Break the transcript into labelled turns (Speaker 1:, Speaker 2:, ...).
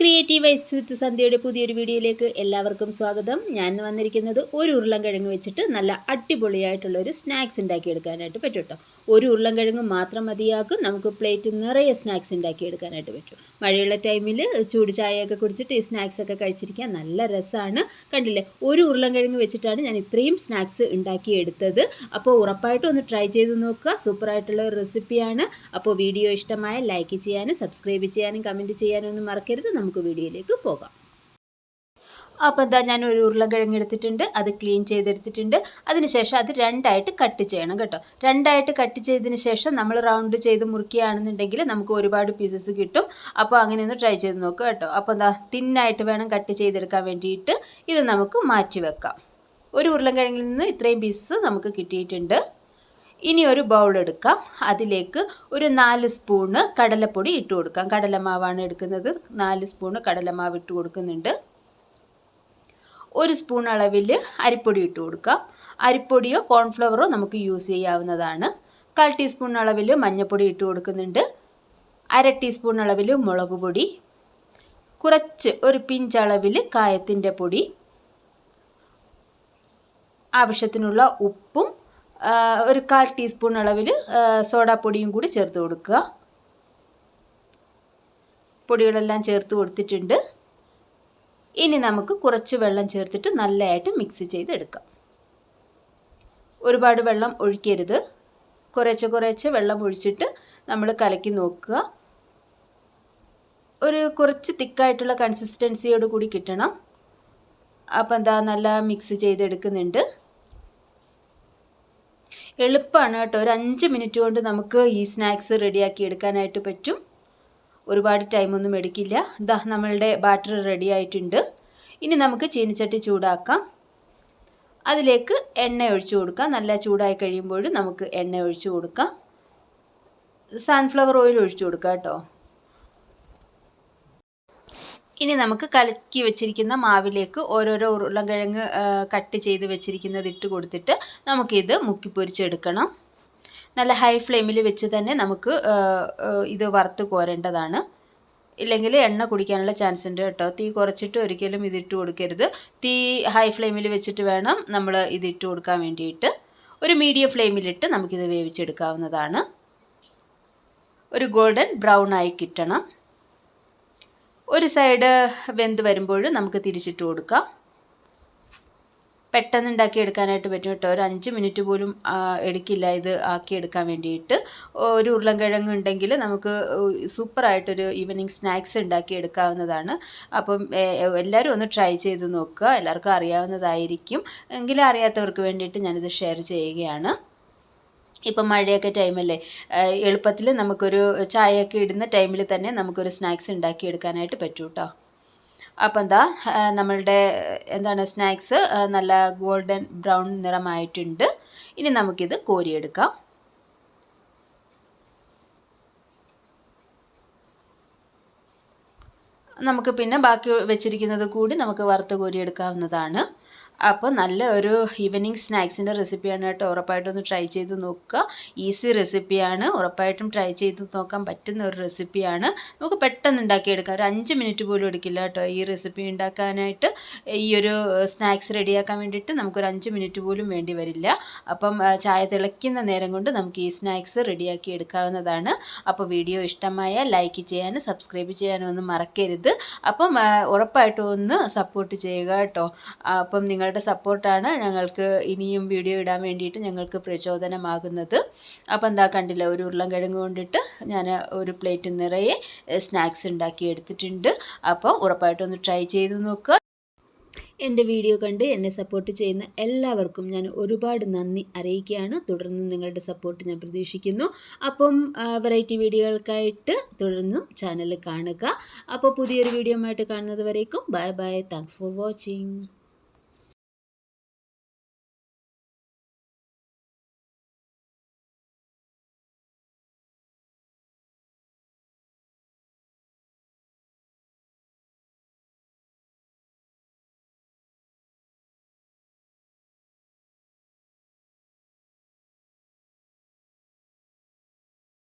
Speaker 1: Creative vibes with സന്ധ്യയുടെ പുതിയൊരു വീഡിയോയിലേക്ക് എല്ലാവർക്കും സ്വാഗതം. ഞാൻ വന്നിരിക്കുന്നത് ഒരു ഉരുളൻകിഴങ്ങ് വെച്ചിട്ട് നല്ല അടിപൊളിയായിട്ടുള്ള ഒരു സ്നാക്സ് ഉണ്ടാക്കിയെടുക്കാനായിട്ട് പറ്റും കേട്ടോ ഒരു ഉരുളൻകിഴങ്ങ് മാത്രം മതിയാക്കും നമുക്ക് പ്ലേറ്റ് നിറയെ സ്നാക്സ് ഉണ്ടാക്കിയെടുക്കാനായിട്ട് പറ്റും. മഴയുള്ള ടൈമിൽ ചൂട് ചായയൊക്കെ കുടിച്ചിട്ട് ഈ സ്നാക്സ് ഒക്കെ കഴിച്ചിരിക്കാൻ നല്ല രസമാണ് കണ്ടില്ലേ? ഒരു ഉരുളൻകിഴങ്ങ് വെച്ചിട്ടാണ് ഞാൻ ഇത്രയും സ്നാക്സ് ഉണ്ടാക്കിയെടുത്തത്. അപ്പോൾ ഉറപ്പായിട്ടും ഒന്ന് ട്രൈ ചെയ്ത് നോക്കുക. സൂപ്പറായിട്ടുള്ള റെസിപ്പിയാണ്. അപ്പോൾ വീഡിയോ ഇഷ്ടമായ ലൈക്ക് ചെയ്യാനും സബ്സ്ക്രൈബ് ചെയ്യാനും കമന്റ് ചെയ്യാനും ഒന്നും മറക്കരുത്. നമുക്ക് വീഡിയോയിലേക്ക് പോകാം. അപ്പോൾ എന്താ ഞാൻ ഒരു ഉരുളക്കിഴങ്ങ് എടുത്തിട്ടുണ്ട് അത് ക്ലീൻ ചെയ്തെടുത്തിട്ടുണ്ട്. അതിനുശേഷം അത് രണ്ടായിട്ട് കട്ട് ചെയ്യണം കേട്ടോ. രണ്ടായിട്ട് കട്ട് ചെയ്തതിന് ശേഷം നമ്മൾ റൗണ്ട് ചെയ്ത് മുറിക്കുകയാണെന്നുണ്ടെങ്കിൽ നമുക്ക് ഒരുപാട് പീസസ് കിട്ടും. അപ്പോൾ അങ്ങനെ ഒന്ന് ട്രൈ ചെയ്ത് നോക്കുക കേട്ടോ. അപ്പോൾ എന്താ തിന്നായിട്ട് വേണം കട്ട് ചെയ്തെടുക്കാൻ വേണ്ടിയിട്ട് ഇത് നമുക്ക് മാറ്റി വെക്കാം. ഒരു ഉരുളക്കിഴങ്ങിൽ നിന്ന് ഇത്രയും പീസസ് നമുക്ക് കിട്ടിയിട്ടുണ്ട്. ഇനി ഒരു ബൗൾ എടുക്കാം. അതിലേക്ക് ഒരു നാല് സ്പൂണ് കടലപ്പൊടി ഇട്ട് കൊടുക്കാം. കടലമാവാണ് എടുക്കുന്നത്. നാല് സ്പൂണ് കടലമാവ് ഇട്ട് കൊടുക്കുന്നുണ്ട്. ഒരു സ്പൂൺ അളവിൽ അരിപ്പൊടി ഇട്ട് കൊടുക്കാം. അരിപ്പൊടിയോ കോൺഫ്ലവറോ നമുക്ക് യൂസ് ചെയ്യാവുന്നതാണ്. കാൽ ടീസ്പൂൺ അളവിൽ മഞ്ഞൾപ്പൊടി ഇട്ട് കൊടുക്കുന്നുണ്ട്. അര ടീസ്പൂൺ അളവിൽ മുളക് പൊടി. കുറച്ച് ഒരു പിഞ്ച് അളവിൽ കായത്തിന്റെ പൊടി. ആവശ്യത്തിനുള്ള ഉപ്പും ഒരു കാൽ ടീസ്പൂൺ അളവിൽ സോഡാപ്പൊടിയും കൂടി ചേർത്ത് കൊടുക്കുക. പൊടികളെല്ലാം ചേർത്ത് കൊടുത്തിട്ടുണ്ട്. ഇനി നമുക്ക് കുറച്ച് വെള്ളം ചേർത്തിട്ട് നല്ലതായിട്ട് മിക്സ് ചെയ്തെടുക്കാം. ഒരുപാട് വെള്ളം ഒഴിക്കരുത്. കുറേശ്ശെ കുറേശ്ശെ വെള്ളം ഒഴിച്ചിട്ട് നമ്മൾ കലക്കി നോക്കുക. ഒരു കുറച്ച് തിക്കായിട്ടുള്ള കൺസിസ്റ്റൻസിയോട് കൂടി കിട്ടണം. അപ്പം എന്താ നല്ല മിക്സ് ചെയ്തെടുക്കുന്നുണ്ട്. എളുപ്പമാണ് കേട്ടോ. ഒരു അഞ്ച് മിനിറ്റ് കൊണ്ട് നമുക്ക് ഈ സ്നാക്സ് റെഡിയാക്കി എടുക്കാനായിട്ട് പറ്റും. ഒരുപാട് ടൈമൊന്നും എടുക്കില്ല. ഇതാ നമ്മളുടെ ബാറ്റർ റെഡി ആയിട്ടുണ്ട്. ഇനി നമുക്ക് ചീനിച്ചട്ടി ചൂടാക്കാം. അതിലേക്ക് എണ്ണ ഒഴിച്ചു കൊടുക്കാം. നല്ല ചൂടായി കഴിയുമ്പോൾ നമുക്ക് എണ്ണ ഒഴിച്ചു കൊടുക്കാം. സൺഫ്ലവർ ഓയിൽ ഒഴിച്ചു കൊടുക്കാം കേട്ടോ. ഇനി നമുക്ക് കലക്കി വെച്ചിരിക്കുന്ന മാവിലേക്ക് ഓരോരോ ഉരുളക്കിഴങ്ങ് കട്ട് ചെയ്ത് വെച്ചിരിക്കുന്നത് ഇട്ട് കൊടുത്തിട്ട് നമുക്കിത് മുക്കി പൊരിച്ചെടുക്കണം. നല്ല ഹൈ ഫ്ലെയിമിൽ വെച്ച് തന്നെ നമുക്ക് ഇത് വറുത്ത് കോരേണ്ടതാണ്. ഇല്ലെങ്കിൽ എണ്ണ കുടിക്കാനുള്ള ചാൻസ് ഉണ്ട് കേട്ടോ. തീ കുറച്ചിട്ട് ഒരിക്കലും ഇതിട്ട് കൊടുക്കരുത്. തീ ഹൈ ഫ്ലെയിമിൽ വെച്ചിട്ട് വേണം നമ്മൾ ഇതിട്ട് കൊടുക്കാൻ വേണ്ടിയിട്ട്. ഒരു മീഡിയം ഫ്ലെയിമിലിട്ട് നമുക്കിത് വേവിച്ചെടുക്കാവുന്നതാണ്. ഒരു ഗോൾഡൻ ബ്രൗൺ ആയി കിട്ടണം. ഒരു സൈഡ് വെന്ത് വരുമ്പോൾ നമുക്ക് തിരിച്ചിട്ട് കൊടുക്കാം. പെട്ടെന്ന് ഉണ്ടാക്കി എടുക്കാനായിട്ട് പറ്റും കേട്ടോ. ഒരു അഞ്ച് മിനിറ്റ് പോലും എടുക്കില്ല ഇത് ആക്കി എടുക്കാൻ വേണ്ടിയിട്ട്. ഒരു ഉരുളൻകിഴങ്ങ് ഉണ്ടെങ്കിൽ നമുക്ക് സൂപ്പറായിട്ടൊരു ഈവനിങ് സ്നാക്സ് ഉണ്ടാക്കി എടുക്കാവുന്നതാണ്. അപ്പം എല്ലാവരും ഒന്ന് ട്രൈ ചെയ്ത് നോക്കുക. എല്ലാവർക്കും അറിയാവുന്നതായിരിക്കും. എങ്കിലും അറിയാത്തവർക്ക് വേണ്ടിയിട്ട് ഞാനിത് ഷെയർ ചെയ്യുകയാണ്. ഇപ്പം മഴയൊക്കെ ടൈമല്ലേ എളുപ്പത്തിൽ നമുക്കൊരു ചായയൊക്കെ ഇടുന്ന ടൈമിൽ തന്നെ നമുക്കൊരു സ്നാക്സ് ഉണ്ടാക്കിയെടുക്കാനായിട്ട് പറ്റും കേട്ടോ അപ്പം എന്താ നമ്മളുടെ എന്താണ് സ്നാക്സ് നല്ല ഗോൾഡൻ ബ്രൗൺ നിറമായിട്ടുണ്ട്. ഇനി നമുക്കിത് കോരിയെടുക്കാം. നമുക്ക് പിന്നെ ബാക്കി വെച്ചിരിക്കുന്നത് കൂടി നമുക്ക് വറുത്ത് കോരിയെടുക്കാവുന്നതാണ്. അപ്പോൾ നല്ല ഒരു ഈവനിങ് സ്നാക്സിന്റെ റെസിപ്പിയാണ് കേട്ടോ. ഉറപ്പായിട്ടും ഒന്ന് ട്രൈ ചെയ്ത് നോക്കുക. ഈസി റെസിപ്പിയാണ് ഉറപ്പായിട്ടും ട്രൈ ചെയ്ത് നോക്കാൻ പറ്റുന്ന ഒരു റെസിപ്പിയാണ് നമുക്ക് പെട്ടെന്ന് ഉണ്ടാക്കിയെടുക്കാം. ഒരു അഞ്ച് മിനിറ്റ് പോലും എടുക്കില്ല കേട്ടോ ഈ റെസിപ്പി ഉണ്ടാക്കാനായിട്ട്. ഈ ഒരു സ്നാക്സ് റെഡിയാക്കാൻ വേണ്ടിയിട്ട് നമുക്കൊരു അഞ്ച് മിനിറ്റ് പോലും വേണ്ടി വരില്ല. അപ്പം ചായ തിളയ്ക്കുന്ന നേരം കൊണ്ട് നമുക്ക് ഈ സ്നാക്സ് റെഡിയാക്കി എടുക്കാവുന്നതാണ്. അപ്പോൾ വീഡിയോ ഇഷ്ടമായ ലൈക്ക് ചെയ്യാനും സബ്സ്ക്രൈബ് ചെയ്യാനും ഒന്നും മറക്കരുത്. അപ്പം ഉറപ്പായിട്ടും ഒന്ന് സപ്പോർട്ട് ചെയ്യുക കേട്ടോ. അപ്പം നിങ്ങൾ നിങ്ങളുടെ സപ്പോർട്ടാണ് ഞങ്ങൾക്ക് ഇനിയും വീഡിയോ ഇടാൻ വേണ്ടിയിട്ട് ഞങ്ങൾക്ക് പ്രചോദനമാകുന്നത്. അപ്പോൾ എന്താ കണ്ടില്ല ഒരു ഉരുളൻകിഴങ്ങ് കൊണ്ടിട്ട് ഞാൻ ഒരു പ്ലേറ്റ് നിറയെ സ്നാക്സ് ഉണ്ടാക്കി എടുത്തിട്ടുണ്ട്. അപ്പോൾ ഉറപ്പായിട്ടൊന്ന് ട്രൈ ചെയ്ത് നോക്കുക എന്റെ വീഡിയോ കണ്ട് എന്നെ സപ്പോർട്ട് ചെയ്യുന്ന എല്ലാവർക്കും ഞാൻ ഒരുപാട് നന്ദി അറിയിക്കുകയാണ്. തുടർന്ന് നിങ്ങളുടെ സപ്പോർട്ട് ഞാൻ പ്രതീക്ഷിക്കുന്നു. അപ്പം വെറൈറ്റി വീഡിയോകൾക്കായിട്ട് തുടർന്നും ചാനൽ കാണുക. അപ്പോൾ പുതിയൊരു വീഡിയോ ആയിട്ട് കാണുന്നത് വരേക്കും. Bye bye. Thanks for watching